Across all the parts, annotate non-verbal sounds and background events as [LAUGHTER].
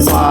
ಮಾಯಾವಿಗಳು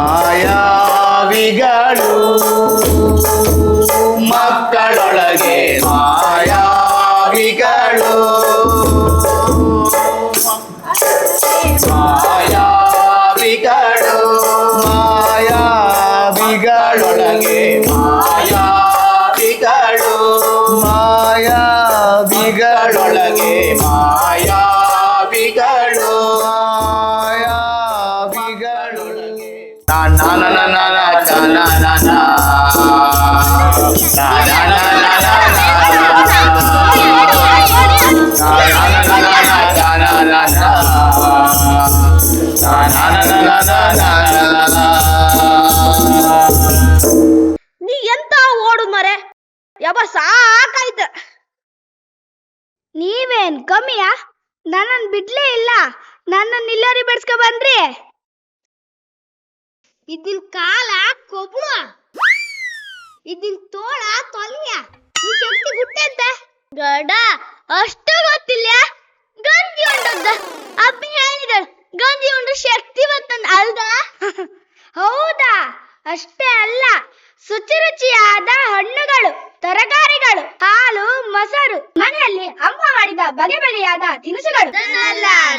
ಇದಿನ್ ಕಾಲ ಕೊಬ್ಳು ಇದಿನ್ ತೋಳ ತೊಲಿಯ. ಈ ಶಕ್ತಿ ಗುಟ್ಟೆಂತ ಗಡ ಅಷ್ಟು ಗೊತ್ತಿಲ್ಲ. ಗಂಜಿ ಉಂಡದ್ದ. ಅಪ್ಪಿ ಹೇಳಿದಳು. ಗಂಜಿ ಉಂಡು ಶಕ್ತಿ ಬತ್ತಂದ ಅಲ್ದ? ಹೌದಾ? ಅಷ್ಟೇ ಅಲ್ಲ. ಶುಚಿರುಚಿಯಾದ ಹಣ್ಣುಗಳು ತರಕಾರಿಗಳು ಹಾಲು ಮೊಸರು ಮನೆಯಲ್ಲಿ ಅಮ್ಮ ಮಾಡಿದ ಬಗೆ ಬಗೆಯಾದ ತಿನಿಸುಗಳು.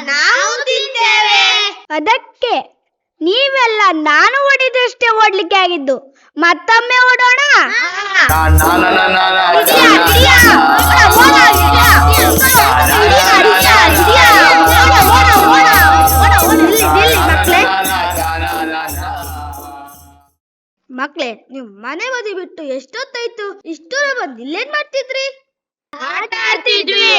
ನಾವು ತಿಂತೇವೆ. ಅದಕ್ಕೆ ನೀವೆಲ್ಲ ನಾನು ಓಡಿದಷ್ಟೇ ಓಡ್ಲಿಕ್ಕೆ ಆಗಿದ್ದು. ಮತ್ತೊಮ್ಮೆ ಓಡೋಣ? ಮಕ್ಳೆ ನೀವು ಮನೆ ಬದಿ ಬಿಟ್ಟು ಎಷ್ಟೊತ್ತಾಯ್ತು? ಇಷ್ಟೂರ ಬಂದು ಇಲ್ಲೇನ್ ಮಾಡ್ತಿದ್ರಿ? ಆಟ ಆಡ್ತಿದ್ವಿ.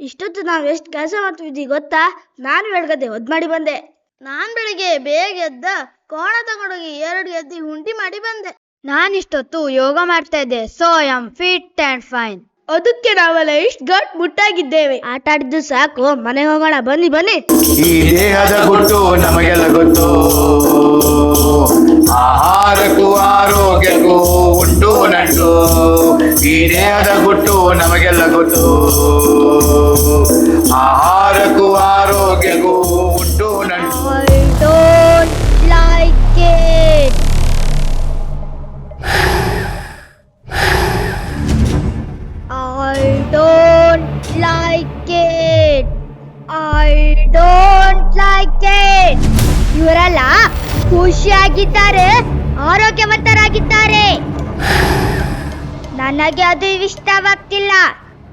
ಇಷ್ಟೊತ್ತು ನಾವು ಎಷ್ಟು ಕೆಲಸ ಮಾಡ್ತಿದ್ವಿ ಗೊತ್ತಾ? ನಾನು ಬೆಳಗದೆ ಒದ್ ಮಾಡಿ ಬಂದೆ. ನಾನ್ ಬೆಳಿಗ್ಗೆ ಬೇಗ ಎದ್ದ ಕೋಣ ತಗೊಂಡೋಗಿ ಎರಡು ಎದ್ದಿ ಹುಂಡಿ ಮಾಡಿ ಬಂದೆ. ನಾನಿಷ್ಟೊತ್ತು ಯೋಗ ಮಾಡ್ತಾ ಇದ್ದೆ. So I fit and fine ಅದಕ್ಕೆ ನಾವೆಲ್ಲ ಇಷ್ಟು ಗಟ್ ಮುಟ್ಟಾಗಿದ್ದೇವೆ. ಆಟ ಆಡಿದ್ದು ಸಾಕು. ಮನೆ ಹೋಗೋಣ. ಬನ್ನಿ ಬನ್ನಿ. ಈ ದೇಹದ ಗುಟ್ಟು ನಮಗೆಲ್ಲ ಗೊತ್ತು. ಆಹಾರಕ್ಕೂ ಆರೋಗ್ಯಕ್ಕೂ ಉಂಟು ನಂಟು. ಈ ದೇಹದ ಗುಟ್ಟು ನಮಗೆಲ್ಲ ಗೊತ್ತು. ಆಹಾರಕ್ಕೂ ಆರೋಗ್ಯಕ್ಕೂ I ಲೈಕ್ ಇಟ್. ಇವರೆಲ್ಲ ಖುಷಿಯಾಗಿದ್ದಾರೆ, ಆರೋಗ್ಯವಂತರಾಗಿದ್ದಾರೆ. ನನಗೆ ಅದು ಇಷ್ಟವಾಗ್ತಿಲ್ಲ.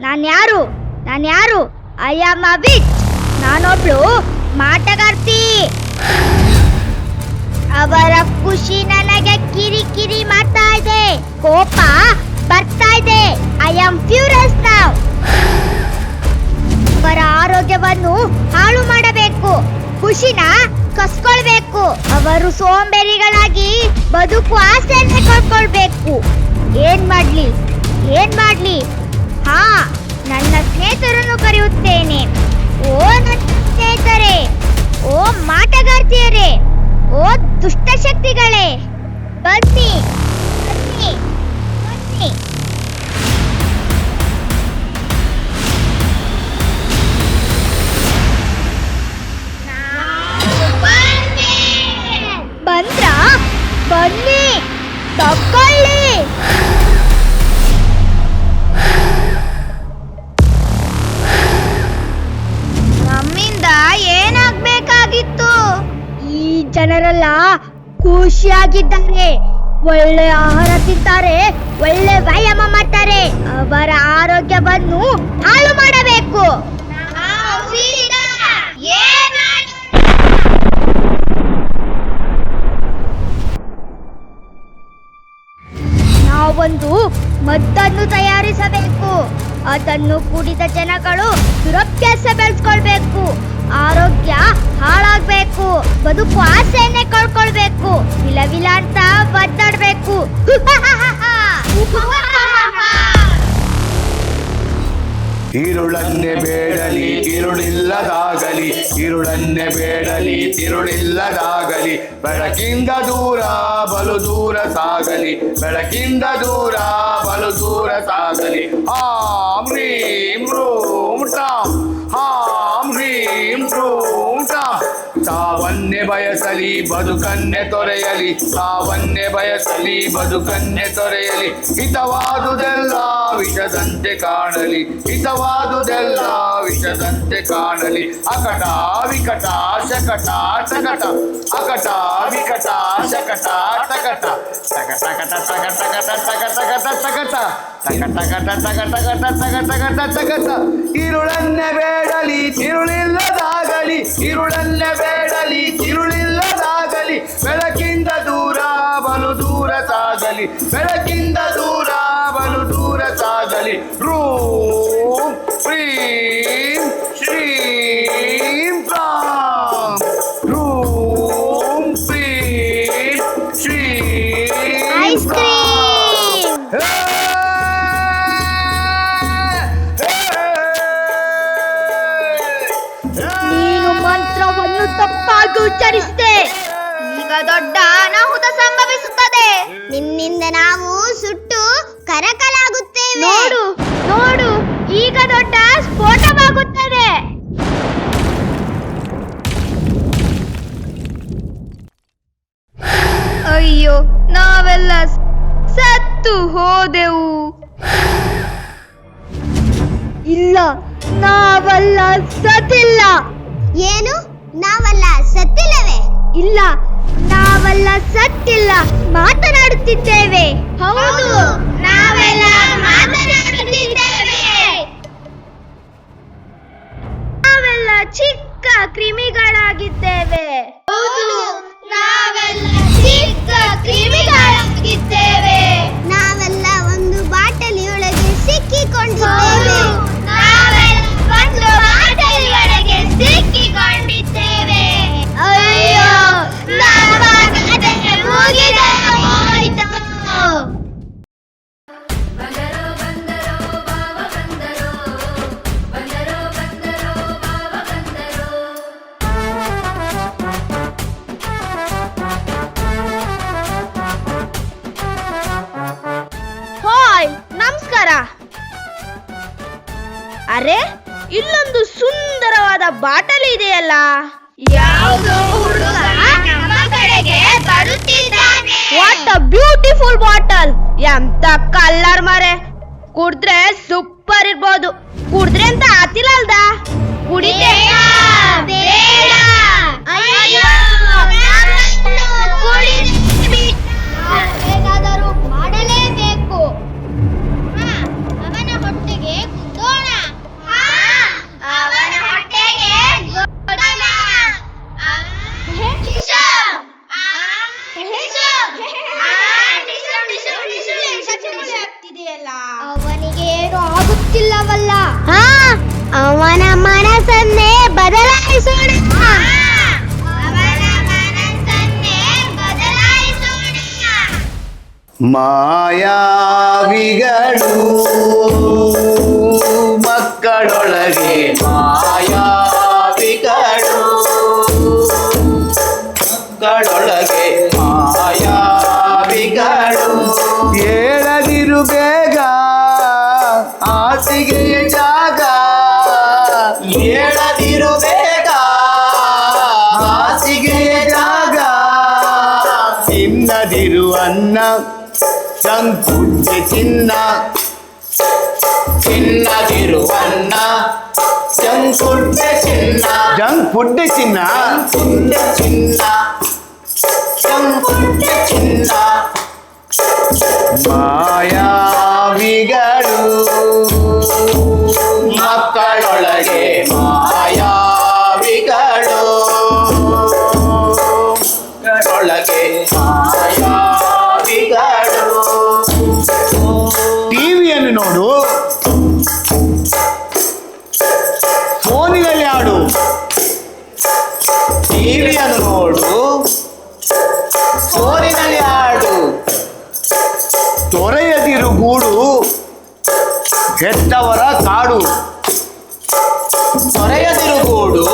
ನಾನು ಯಾರು ನಾನು ಯಾರು ಐ ಆಮ್ ಅ ವಿಚ್ ನಾನೊಬ್ಳು ಮಾಟಗಾರ್ತಿ. ಅವರ ಖುಷಿ ನನಗೆ ಕಿರಿ ಕಿರಿ ಮಾಡ್ತಾ ಇದೆ. ಕೋಪ ಬರ್ತಾ ಇದೆ. ಐ ಆಮ್ ಫ್ಯೂರಸ್ ನಾವ್ ಅವರ ಆರೋಗ್ಯವನ್ನು ಹಾಳು ಮಾಡಬೇಕು, ಖುಷಿನ ಕಸ್ಕೊಳ್ಬೇಕು. ಅವರು ಸೋಂಬೇರಿಗಳಾಗಿ ಬದುಕು ಆಸೆಯನ್ನು ಕಳ್ಕೊಳ್ಬೇಕು. ಏನ್ ಮಾಡ್ಲಿ ಏನ್ ಮಾಡ್ಲಿ? ಹಾ, ನನ್ನ ಸ್ನೇಹಿತರನ್ನು ಕರೆಯುತ್ತೇನೆ. ಓ ನನ್ನ ಸ್ನೇಹಿತರೆ, ಓ ಮಾಟಗಾರ್ತಿಯರೇ, ಓ ದುಷ್ಟಶಕ್ತಿಗಳೇ, ಬನ್ನಿ ಬನ್ನಿ ಬನ್ನಿ. ಬಂದ್ರ? ಬನ್ನಿ, ತಕ್ಕೊಳ್ಳಿ. ನಮ್ಮಿಂದ ಏನಾಗ್ಬೇಕಾಗಿತ್ತು? ಈ ಜನರೆಲ್ಲ ಖುಷಿಯಾಗಿದ್ದಾರೆ. ಒಳ್ಳೆ ಆಹಾರ ತಿಂತಾರೆ, ಒಳ್ಳೆ ವ್ಯಾಯಾಮ ಮಾಡ್ತಾರೆ. ಅವರ ಆರೋಗ್ಯವನ್ನು ಹಾಳು ಮಾಡಬೇಕು. ನಾವೊಂದು ಮದ್ದನ್ನು ತಯಾರಿಸಬೇಕು. ಅದನ್ನು ಕುಡಿದ ಜನಗಳು ದುರಭ್ಯಾಸ ಬೆಳೆಸ್ಕೊಳ್ಬೇಕು. ಆರೋಗ್ಯ ಹಾಳಾಗ್ಬೇಕು. ಬದುಕು ಆಸೆಯನ್ನೇ ಕಳ್ಕೊಳ್ಬೇಕು. ವಿಲವಿಲ ವಿಲ ಅಂತ ಒದ್ದಾಡ್ಬೇಕು [LAUGHS] ಈರುಳನ್ನೇ ಬೇಡಲಿ ತಿರುಳಿಲ್ಲದಾಗಲಿ ಈರುಳನ್ನೇ ಬೇಡಲಿ ತಿರುಳಿಲ್ಲದಾಗಲಿ ಬೆಳಕಿಂದ ದೂರ ಬಲು ದೂರ ಸಾಗಲಿ ಬೆಳಕಿಂದ ದೂರ ಬಲು ದೂರ ಸಾಗಲಿ ಹಾಂ ಬಯಸಲಿ ಬದುಕನ್ನೆ ತೊರೆಯಲಿ ಸಾವನ್ನೇ ಬಯಸಲಿ ಬದುಕನ್ನೆ ತೊರೆಯಲಿ ಹಿತವಾದುದೆಲ್ಲ ವಿಷದಂತೆ ಕಾಣಲಿ ಹಿತವಾದುದೆಲ್ಲ ವಿಷದಂತೆ ಕಾಣಲಿ ಅಕಟ ವಿಕಟ ಶಕಟ ಟಕಟ ಅಕಟ ವಿಕಟ ಶಕಟ ಟಕಟ ಟಕ ಬೇಡಲಿ ಟಕಟ ಟಕ ಟಕ ಉಚ್ಚರಿಸಿದೆ. ಈಗ ದೊಡ್ಡ ಅನಾಹುತ ಸಂಭವಿಸುತ್ತದೆ. ನಿನ್ನಿಂದ ನಾವು ಸುಟ್ಟು ಕರಕಲಾಗುತ್ತೇವೆ. ನೋಡು ನೋಡು ಈಗ ದೊಡ್ಡ ಸ್ಫೋಟವಾಗುತ್ತದೆ. ಅಯ್ಯೋ ನಾವೆಲ್ಲ ಸತ್ತು ಹೋದೆವು. ಇಲ್ಲ ನಾವೆಲ್ಲ ಸತ್ತಿಲ್ಲ. ಏನು? ನಾವಲ್ಲ ಸತ್ತಿಲ್ಲವೇ? ಇಲ್ಲ ನಾವೆಲ್ಲ ಸತ್ತಿಲ್ಲ ಮಾತನಾಡುತ್ತಿದ್ದೇವೆ. ಹೌದು ನಾವೆಲ್ಲ ಮಾತನಾಡುತ್ತಿದ್ದೇವೆ. ನಾವೆಲ್ಲ ಚಿಕ್ಕ ಕ್ರಿಮಿಗಳಾಗಿದ್ದೇವೆ. ಹೌದು ನಾವೆಲ್ಲ ಸುಂದರವಾದ ಬಾಟಲಿ ಇದೆಯಲ್ಲ? ವಾಟ್ ಅ ಬ್ಯೂಟಿಫುಲ್ ಬಾಟಲ್ ಎಂತ ಕಲ್ಲರ್ ಮರೆ. ಕುಡಿದ್ರೆ ಸೂಪರ್ ಇರ್ಬೋದು. ಕುಡಿದ್ರೆ ಅಂತ ಆತಿಲ್ಲ ಅಲ್ದ? ಅವನ ಮನಸ್ಸನ್ನೇ ಬದಲಾಯಿಸೋಣ. ಅವನ ಮನಸ್ಸನ್ನೇ ಬದಲಾಯಿಸೋಣ ಮಾಯಾವಿಗಳು ಮಕ್ಕಳೊಳಗೆ ಮಾಯಾವಿಗಳು ಮಕ್ಕಳೊಳಗೆ ಮಾಯಾವಿಗಳು. ಹೇಳದಿರು ಬೇಗ ತಿನ್ನದಿರು ಅನ್ನ ಸಂಕುಡ್ಡೆ ಚಿನ್ನ ಚಿನ್ನದಿರುವನ್ನ ಸಂಕುಡ್ಡೆ ಚಿನ್ನ ಜಂಕ್ ಫುಡ್ ಚಿನ್ನ ಫುಡ್ ಚಿನ್ನ ಸಂಕುಡ್ಡೆ ಚಿನ್ನ ಮಾಯಾವಿಗಳು ಮಕ್ಕಳೊಳಗೆ ಟಿವಿಯನ್ನು ನೋಡು. ಸೋರಿನಲ್ಲಿ ಆಡು ತೊರೆಯದಿರು ಗೂಡು ಹೆತ್ತವರ ಕಾಡು. ತೊರೆಯದಿರು ಗೂಡು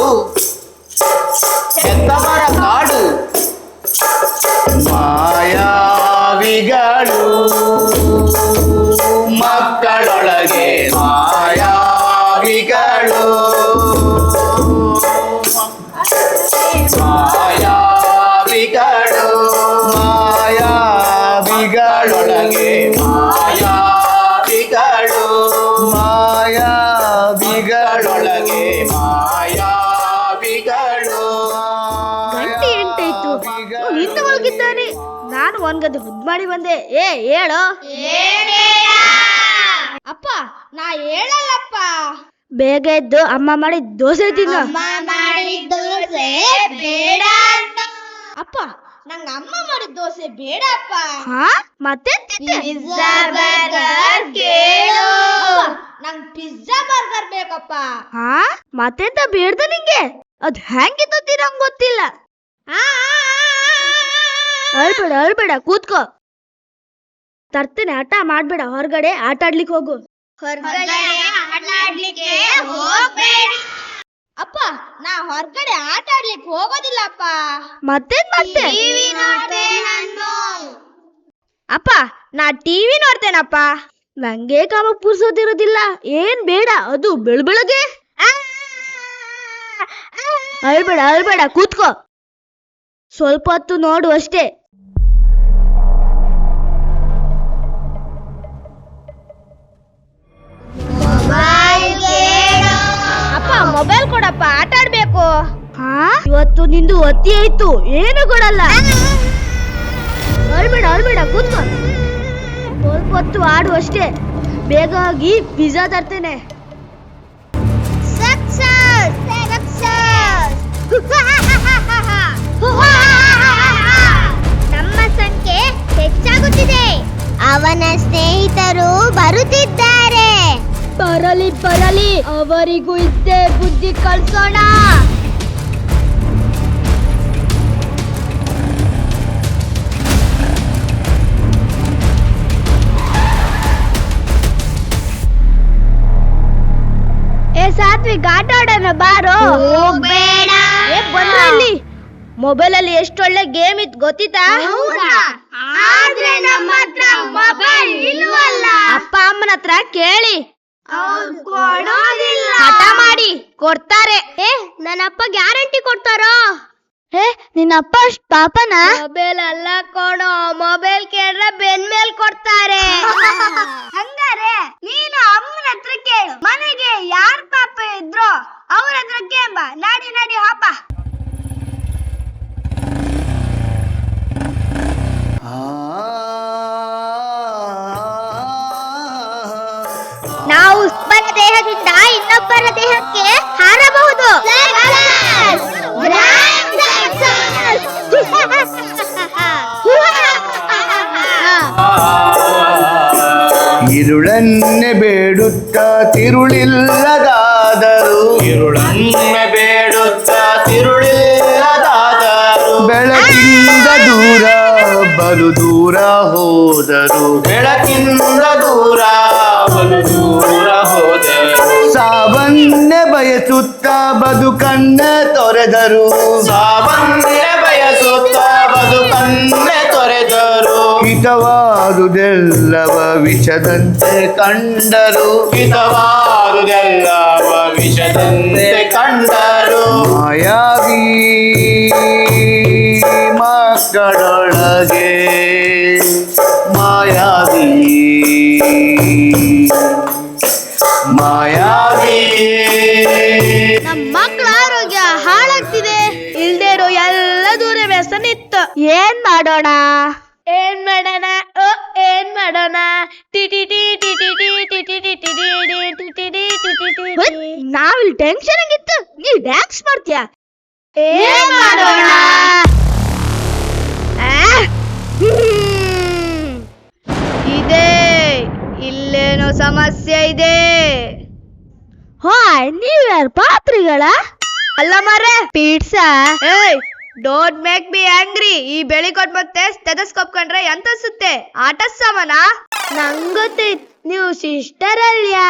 ನಾನು ಮುದ್ದು ಮಾಡಿ ಬಂದೆ. ಏ ಹೇಳು? ಅಪ್ಪ ನಾ ಹೇಳಲ್ಲಪ್ಪ. ಬೇಗ ಎದ್ದು ಅಮ್ಮ ಮಾಡಿ ದೋಸೆ ತಿನ್ನ. ಅಮ್ಮ ಮಾಡಿದ ದೋಸೆ ಬೇಡ ಅಪ್ಪ ನಂಗ ಅಮ್ಮ ಮಾಡಿದ ದೋಸೆ ಬೇಡ ಅಪ್ಪ. ಹಾ? ಮತ್ತೆ ಪಿಜ್ಜಾ ಬರ್ಗರ್ ಕೇಳು. ನಂಗ್ ಪಿಜ್ಜಾ ಬರ್ಗರ್ ಬೇಕಪ್ಪ. ಹಾ? ಮತ್ತೆಂತ ಬೇಡ್ದ ನಿಂಗೆ? ಅದ್ ಹೆಂಗಿತ್ತು ನಂಗೆ ಗೊತ್ತಿಲ್ಲ. ಅಳ್ಬೇಡ ಅಳ್ಬೇಡ ಕೂತ್ಕೋ. ತರ್ತೇನೆ ಆಟ ಮಾಡ್ಬೇಡ ಹೊರಗಡೆ ಆಟ ಆಡ್ಲಿಕ್ಕೆ ಹೋಗು. ಅಪ್ಪ ನಾ ಹೊರಗಡೆ ಆಟ ಆಡ್ಲಿಕ್ಕೆ ಹೋಗೋದಿಲ್ಲಪ್ಪ. ಮತ್ತೆ ಮತ್ತೆ ಅಪ್ಪ ನಾ ಟಿವಿ ನೋಡ್ತೇನಪ್ಪ. ನಂಗೆ ಕಾಮ ಪುರ್ಸೋದಿರೋದಿಲ್ಲ ಏನ್ ಬೇಡ ಅದು ಬೆಳ್ಬೆಳಗ್ಗೆ. ಅಳ್ಬೇಡ ಅಳ್ಬೇಡ ಕೂತ್ಕೋ. ಸ್ವಲ್ಪ ಹೊತ್ತು ನೋಡು ಅಷ್ಟೇ. ಮೊಬೈಲ್ ಕೊಡಪ್ಪ ಆಟ ಆಡ್ಬೇಕು. ಹಾ ಇವತ್ತು ನಿಂದು ಒತ್ತಿ ಆಯ್ತು ಏನು ಕೊಡಲ್ಲ. ಅಲ್ಬೇಡ ಅಲ್ಬೇಡ ಕೂತ್ಕೋ. ಸ್ವಲ್ಪ ಹೊತ್ತು ಆಡು ಅಷ್ಟೇ. ಬೇಗ ಹೋಗಿ ಪಿಜ್ಜಾ ತರ್ತೇನೆ. [LAUGHS] ನಮ್ಮ ಸಂಖ್ಯೆ ಹೆಚ್ಚಾಗುತ್ತಿದೆ. ಅವನ ಸ್ನೇಹಿತರು ಬರುತ್ತಿದ್ದಾರೆ. ಬರಲಿ ಬರಲಿ. ಅವರಿಗೂ ಇದ್ದೇ ಬುದ್ಧಿ ಕಳ್ಸೋಣ. ಏ ಸಾತ್ವಿಕ್ ಆಟ ಆಡೋಣ ಬಾರೋ. ಹೋಗ್ಬೇಡ ಏ ಬಂದ್ರು ಇಲ್ಲಿ. ಮೊಬೈಲ್ ಅಲ್ಲಿ ಎಷ್ಟೊಳ್ಳೆ ಗೇಮ್ ಇತ್ತು ಗೊತ್ತಿತ್ತಾ? ಆದ್ರೆ ನಮ್ಮ ಹತ್ರ ಮೊಬೈಲ್ ಇಲ್ವಲ್ಲ. ಅಪ್ಪ ಅಮ್ಮನ ಹತ್ರ ಕೇಳಿ. ಹಠ ಮಾಡಿ ಕೊಡ್ತಾರೆ. ಏ ನನ್ನಪ್ಪ ಗ್ಯಾರಂಟಿ ಕೊಡ್ತಾರೋ? ಹೇ ನಿನ್ನಪ್ಪ ಅಷ್ಟ್ ಪಾಪನ? ಮೊಬೈಲ್ ಅಲ್ಲ ಕೊಡೋ. ಮೊಬೈಲ್ ಕೇಳ್ರೆ ಬೆನ್ ಮೇಲ್ ಕೊಡ್ತಾರೆ. [LAUGHS] ಹಂಗಾರೆ ನೀನು ಅಮ್ಮನ ಹತ್ರ ಕೇಳು. ಮನೆಗೆ ಯಾರ್ ಪಾಪ ಇದ್ರು ಅವ್ರ ಹತ್ರ ಕೇಂಬ. ನಾಡಿ ನಾಡಿ ಹಾಪ. ನಾವು ಬರ ದೇಹದಿಂದ ಇನ್ನೊಬ್ಬರ ದೇಹಕ್ಕೆ ಹಾರಬಹುದು. ಇರುಳನ್ನೆ ಬೇಡುತ್ತ ತಿರುಳಿಲ್ಲದಾದರು ಇರುಳನ್ನೆ ಬೇಡುತ್ತ ತಿರುಳಿಲ್ಲದಾದರು ಬೆಳಕಿಂದ ದೂರ ಬಲು ದೂರ ಹೋದರು ಬದುಕನ್ನೇ ತೊರೆದರು. ಸಾವನ್ನೇ ಬಯಸುತ್ತ ಬದುಕನ್ನೇ ತೊರೆದರು. ಹಿತವಾದುದೆಲ್ಲವ ವಿಷದಂತೆ ಕಂಡರು. ಹಿತವಾದುದೆಲ್ಲವ ವಿಷದಂತೆ ಕಂಡರು. ಮಾಯಾವಿ ಮಕ್ಕಳೊಳಗೆ. ಮಾಯಾವಿ. ಮಾಯಾವಿ. ಏನ್ ಮಾಡೋಣ ಏನ್ ಮಾಡೋಣ ಓ ಏನ್ ಮಾಡೋಣ ಟಿಟಿ ಟಿ ಟಿಟಿ ಟಿ ಟಿಟಿ ಟಿ ಟಿಟಿ ಟಿ ಟಿಟಿ ಟಿ ಟಿಟಿ ಟಿ ನಾವು ನಾವಿಲ್ ಟೆನ್ಷನ್ ಆಗಿತ್ತು ನೀ ಡ್ಯಾನ್ಸ್ ಮಾಡ್ತೀಯ ಏನ್ ಮಾಡೋಣ ಇದೆ ಇಲ್ಲೇನೋ ಸಮಸ್ಯೆ ಇದೆ ಹಾಯ್ ನೀವ್ಯಾರ ಪಾತ್ರಿಗಳ ಅಲ್ಲ ಮಾರೇ ಪೀಡ್ಸಾ ಏಯ್ ಡೋಂಟ್ ಮೇಕ್ ಬಿ ಆಂಗ್ರಿ ಈ ಬೆಳಿ ಕೊಟ್ ಮತ್ತೆ ಸ್ಟೆಥೋಸ್ಕೋಪ್ ಕಂಡ್ರೆ ಎಂತ ಅನ್ಸುತ್ತೆ ಆಟ ಸಾಮಾನ? ನಂಗೊತ್ತೆ ನೀವು ಸಿಸ್ಟರ್ ಅಲ್ಯಾ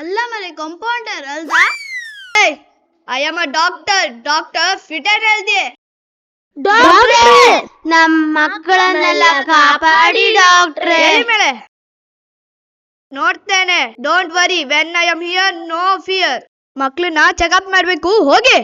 ಅಲ್ಲ ಮನೆ compounder ಅಲ್ದಾ I am a doctor doctor fit ಹೇಳ್ದೆ ಹೆಲ್ದಿ ನಮ್ ಮಕ್ಕಳನ್ನೆಲ್ಲ ಕಾಪಾಡಿ ಡಾಕ್ಟ್ರೆ ಮೇಲೆ ನೋಡ್ತೇನೆ. Don't worry when I am here no fear ಮಕ್ಳನ್ನ ಚೆಕಪ್ ಮಾಡ್ಬೇಕು. ಹೋಗಿ.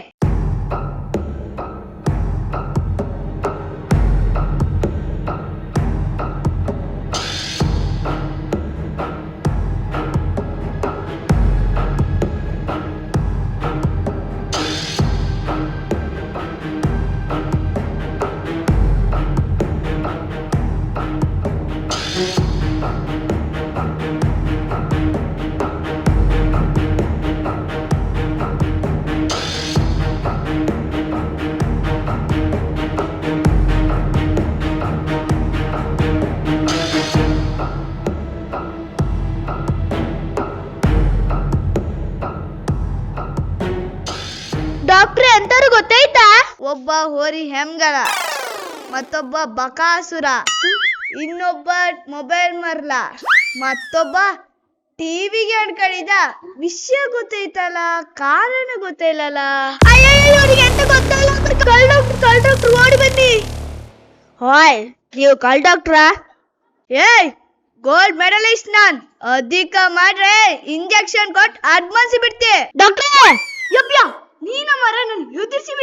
ಹೋರಿ ಹೆಂಗಳ ಮತ್ತೊಬ್ಬ ಬಕಾಸುರ ಇನ್ನೊಬ್ಬ ಮೊಬೈಲ್ ಮರ್ಲ ಮತ್ತೊಬ್ಬ ಟಿವಿಗೆ ಅಡ್ಕಳಿದ ವಿಷಯ ಗೊತ್ತೈತಲ್ಲ ಕಾರಣ ಗೊತ್ತಿಲ್ಲಲ್ಲ ಓಡಿ ಬನ್ನಿ. ಹಾಯ್ ನೀವು ಕಲ್ ಡಾಕ್ಟ್ರಾ? ಏಯ್ ಗೋಲ್ಡ್ ಮೆಡಲಿಸ್ಟ್ ನಾನ್. ಅಧಿಕ ಮಾಡ್ರೆ ಇಂಜೆಕ್ಷನ್ ಕೊಟ್ಟು ಅಡ್ಮಾನ್ಸಿ ಬಿಡ್ತೆ. ಡಾಕ್ಟ್ರೇ ಯಪ್ಪ ನೀನ ಮರ ನನ್ ಎದುರಿಸಿ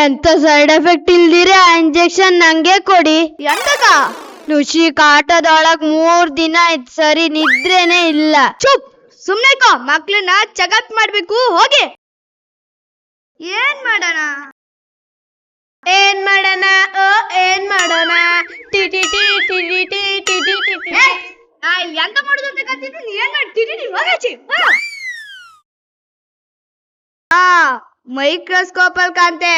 ಎಂತ ಸೈಡ್ ಎಫೆಕ್ಟ್ ಇಲ್ದಿರ ಇಂಜೆಕ್ಷನ್ ನಂಗೆ ಕೊಡಿ ಎಂತಕ ನುಷಿ ಕಾಟದೊಳಗ್ ಮೂರ್ ದಿನ ಆಯ್ತು ಸರಿ ನಿದ್ರೇನೆ ಇಲ್ಲ ಚುಪ್ ಸುಮ್ನೆ ಕೋ ಮಕ್ಳನ್ನ ಚೆಕಪ್ ಮಾಡ್ಬೇಕು ಹೋಗಿ ಏನ್ ಮಾಡೋಣ ಏನ್ ಮಾಡೋಣ ಓ ಏನ್ ಮಾಡೋಣ ಟಿ ಟಿ ಟಿ ಟಿ ಟಿ ಟಿ ಟಿ ಟಿ ಟಿ ಟಿ. ಏಯ್, ನಾ ಇಲ್ಲಿ ಎಂತ ಮಾಡುದು ಅಂತ ಕತ್ತಿದ್ದು ನೀ ಏನ್ ಮಾಡ್ತಿದ್ದೀನಿ ಹೋಗಾಚಿ ಆ ಮೈಕ್ರೋಸ್ಕೋಪ್ ಅಲ್ಲಿ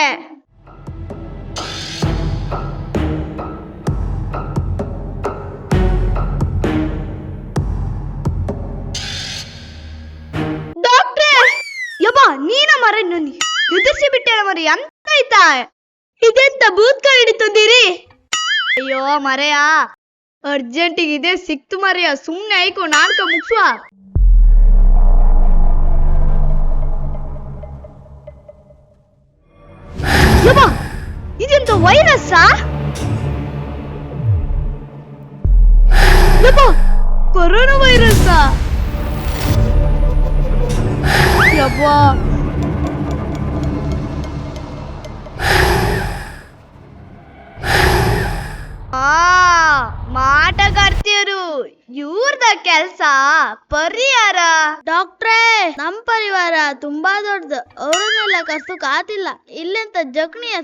ಯಬ್ಬ, ನೀನ ಮರ ನನ್ನಿ ಎದುರಿಸಿ ಬಿಟ್ಟೆ ಮರಿ ಎಂತ ಆಯ್ತಾ ಇದೆಂತ ಬೂತ್ ಹಿಡಿತಂದಿರಿ ಅಯ್ಯೋ ಮರೆಯಾ, ಅರ್ಜೆಂಟಿಗೆ ಇದೆ ಸಿಕ್ತು ಮರೆಯ, ಸುಮ್ನೆ ಆಯ್ಕೊ ನಾನ್ಕ ಮುಗ್ಸುವ. యబ్బా ఇదెంత వైరస్సా యబ్బా కరోనా వైరస్సా యబ్బా మాట ಮಾಟಗಾರ್ತಿಯರು ಇವ್ರದ ಕೆಲ್ಸ ಪರಿಹಾರ. ಡಾಕ್ಟ್ರೇ ನಮ್ ಪರಿವಾರ ತುಂಬಾ ದೊಡ್ಡದು. ಅವ್ರನ್ನೆಲ್ಲ ಕರ್ಸಕ್ ಆತಿಲ್ಲ. ಇಲ್ಲಂತ ಜಕ್ಣಿಯ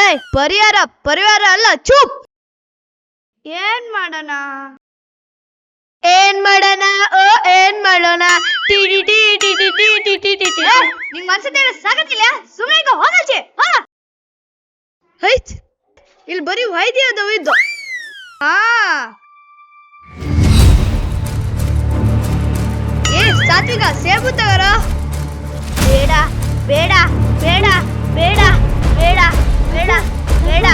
ಏಯ್ ಪರಿಹಾರ ಪರಿವಾರ ಅಲ್ಲ ಚೂಪ್. ಏನ್ ಮಾಡೋಣ? ಏನ್ ಮಾಡೋಣ? ಓ ಏನ್ ಮಾಡೋಣ? ಟಿ ಟಿ ಟಿ ಟಿ ಟಿ ಟಿ ಟಿ ಟಿ ಟಿ ಟಿ. ನಿಂಗ್ ಮನ್ಸತ್ತೆ ಸಾಗತ್ತಿಲ್ಲ ಸುಮ್ಮನೆ ಈಗ ಹೋಗಲ್ಚೆ ಹಾ ಹೈತ್ ಇಲ್ಲಿ ಬರೀ ವೈದ್ಯ ಅದಾವ ಇದ್ದು. ಹಾ. ಸಾತ್ವಿಕ ಸೇಬು ತಗೋ ಬೇಡ ಬೇಡ ಬೇಡ ಬೇಡ ಬೇಡ ಬೇಡ ಬೇಡ.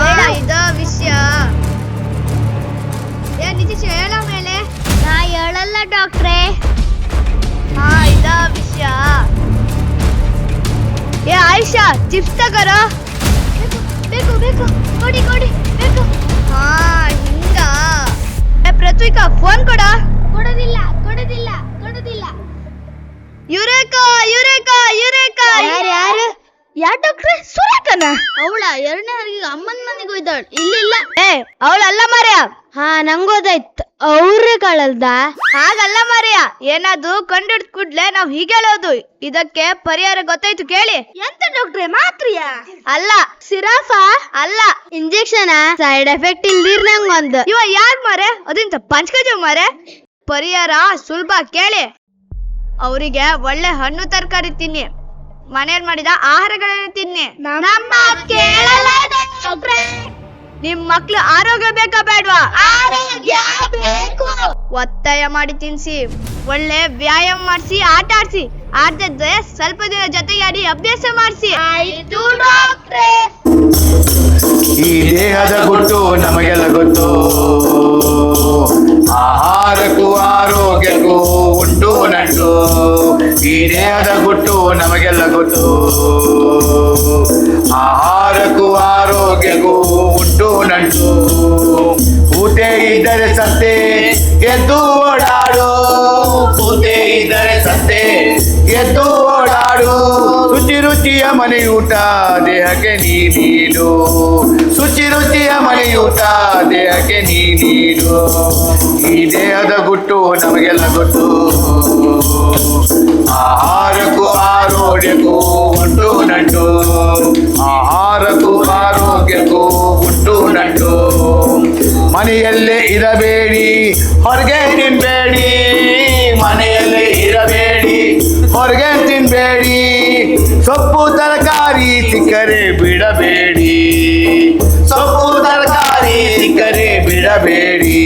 ಬೇಡ ಇದ ವಿಷಯ. ಏ ನಿತೀಶ್ ಹೇಳ ಮೇಲೆ. ನಾ ಹೇಳಲ್ಲ ಡಾಕ್ಟ್ರೇ. ಹಾ ಇದ ವಿಷಯ. ಏ ಆಯಿಷಾ ಚಿಪ್ಸ್ ತಗೋರೋ? ಬೇಕು ಬೇಕು ಕೊಡಿ ಕೊಡಿ ಬೇಕು. ಹಾ ಹಿಂಗ. ಏ ಪೃಥ್ವಿಕಾ ಫೋನ್ ಕೊಡ. ಕೊಡೋದಿಲ್ಲ ಕೊಡೋದಿಲ್ಲ. Eureka eureka eureka. ಯಾರು ಯಾರು ಯಾರ್? ಡಾಕ್ಟ್ರೆ? ಸುರೇಖನ ಅವಳ ಎರಡನೇ ಹರಿಗೆ ಅಮ್ಮನ ಮನೆಗೆ ಹೋಯ್ತಾಳ ಇಲ್ಲ ಏ ಅವಳಲ್ಲ ಮಾರ್ಯ? ಹಾ ನಂಗೋದಾಯ್ತು. ಅವ್ರೇ ಕಳಲ್ದ? ಹಾಗಲ್ಲ ಮಾರ್ಯ. ಏನಾದ್ರು ಕಂಡಿಡ್ ಕೂಡ್ಲೆ ನಾವ್ ಹೀಗೆ ಹೇಳೋದು. ಇದಕ್ಕೆ ಪರಿಹಾರ ಗೊತ್ತಾಯ್ತು ಕೇಳಿ. ಎಂತ ಡಾಕ್ಟ್ರೆ ಮಾತ್ರಿಯ? ಅಲ್ಲ. ಸಿರಾಫಾ? ಅಲ್ಲ. ಇಂಜೆಕ್ಷನ್? ಸೈಡ್ ಎಫೆಕ್ಟ್ ಇಲ್ದಿರ್ ನಂಗೊಂದು ಇವ ಯಾರ್ ಮಾರೆ ಅದಿಂತ ಪಂಚಕಜ ಮಾರೆ ಪರಿಹಾರ ಸುಲಭ ಕೇಳಿ. ಅವರಿಗೆ ಒಳ್ಳೆ ಹಣ್ಣು ತರಕಾರಿ ತಿನ್ನಿ. ಮನೆಯಲ್ಲಿ ಮಾಡಿದ ಆಹಾರಗಳನ್ನ ತಿನ್ನಿ. ನಮ್ಮ ಕೇಳಲ್ಲ ನಿಮ್ ಮಕ್ಳು ಆರೋಗ್ಯ ಬೇಕಾ ಬೇಡ್ವಾ? ಒತ್ತಾಯ ಮಾಡಿ ತಿನ್ಸಿ. ಒಳ್ಳೆ ವ್ಯಾಯಾಮ ಮಾಡಿಸಿ ಆಟ ಆಡ್ಸಿ. ಆಡ್ತಿದ್ರೆ ಸ್ವಲ್ಪ ದಿನ ಜೊತೆಗೆ ಆಡಿ ಅಭ್ಯಾಸ ಮಾಡಿಸಿ. ಈ ದೇಹದ ಗೊತ್ತು ನಮಗೆಲ್ಲ ಗೊತ್ತು. ದೇಹದ ಗುಟ್ಟು ನಮಗೆಲ್ಲ ಗೊತ್ತು. ಆಹಾರಕ್ಕೂ ಆರೋಗ್ಯಕ್ಕೂ ಉಂಟು ನಂಟು. ಊಟೆ ಇದ್ದರೆ ಸತ್ತೆ ಎದ್ದು ಓಡಾಡು. ಪೂತೆ ಇದ್ದರೆ ಸತ್ತೆ ಎದ್ದು ಓಡಾಡು. ರುಚಿ ರುಚಿಯ ಮನೆಯೂಟ ದೇಹಕ್ಕೆ ನೀಡು. ರುಚಿಯ ಮನೆಯೂಟ ದೇಹಕ್ಕೆ ನೀ ನೀಡು ಈ ದೇಹದ ಗುಟ್ಟು ನಮಗೆಲ್ಲ ಗೊತ್ತು. ಆಹಾರಕ್ಕೂ ಆರೋಗ್ಯಕ್ಕೂ ಉಂಟು ನಂಟು. ಆಹಾರಕ್ಕೂ ಆರೋಗ್ಯಕ್ಕೂ ಉಂಟು ನಂಟು. ಮನೆಯಲ್ಲೇ ಇರಬೇಡಿ, ಹೊರಗೆ ತಿನ್ಬೇಡಿ. ಮನೆಯಲ್ಲೇ ಇರಬೇಡಿ, ಹೊರಗೆ ತಿನ್ಬೇಡಿ. ಸೊಪ್ಪು ತರಕಾರಿ ಸಿಕ್ಕರೆ ಬಿಡಬೇಡಿ. ಸೊಪ್ಪು ತರಕಾರಿ ಸಿಕ್ಕರೆ ಬಿಡಬೇಡಿ.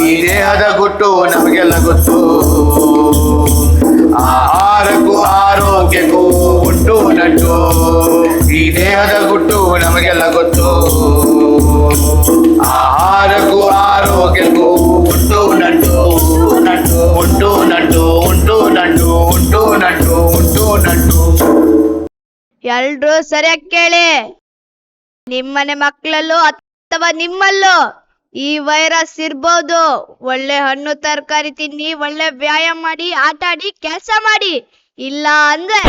ಈ ದೇಹದ ಗುಟ್ಟು ನಮಗೆಲ್ಲ ಗೊತ್ತು. ಆಹಾರಕ್ಕೂ ಆರೋಗ್ಯಕ್ಕೂ ಗುಟ್ಟು ನಟ್ಟು ದೇಹದ ಗುಟ್ಟು ನಮಗೆಲ್ಲ ಗೊತ್ತು. ಆಹಾರಕ್ಕೂ ಆರೋಗ್ಯಕ್ಕೂ ಗುಟ್ಟು ನಂಟು ನಂಟು ಉಂಟು ನಂಟು ಉಂಟು ನಂಟು ಉಂಟು ನಂಟು ಉಂಟು ನಂಟು ಎಲ್ರೂ ಸರಿಯಾಗಿ ಕೇಳಿ. ನಿಮ್ಮನೆ ಮಕ್ಕಳಲ್ಲೂ ಅಥವಾ ನಿಮ್ಮಲ್ಲೋ ಈ ವೈರಸ್ ಇರ್ಬೋದು ಒಳ್ಳೆ ಹಣ್ಣು ತರಕಾರಿ ತಿನ್ನಿ ಒಳ್ಳೆ ವ್ಯಾಯಾಮ ಮಾಡಿ ಆಟ ಆಡಿ ಕೆಲಸ ಮಾಡಿ ಇಲ್ಲ ಅಂದ್ರೆ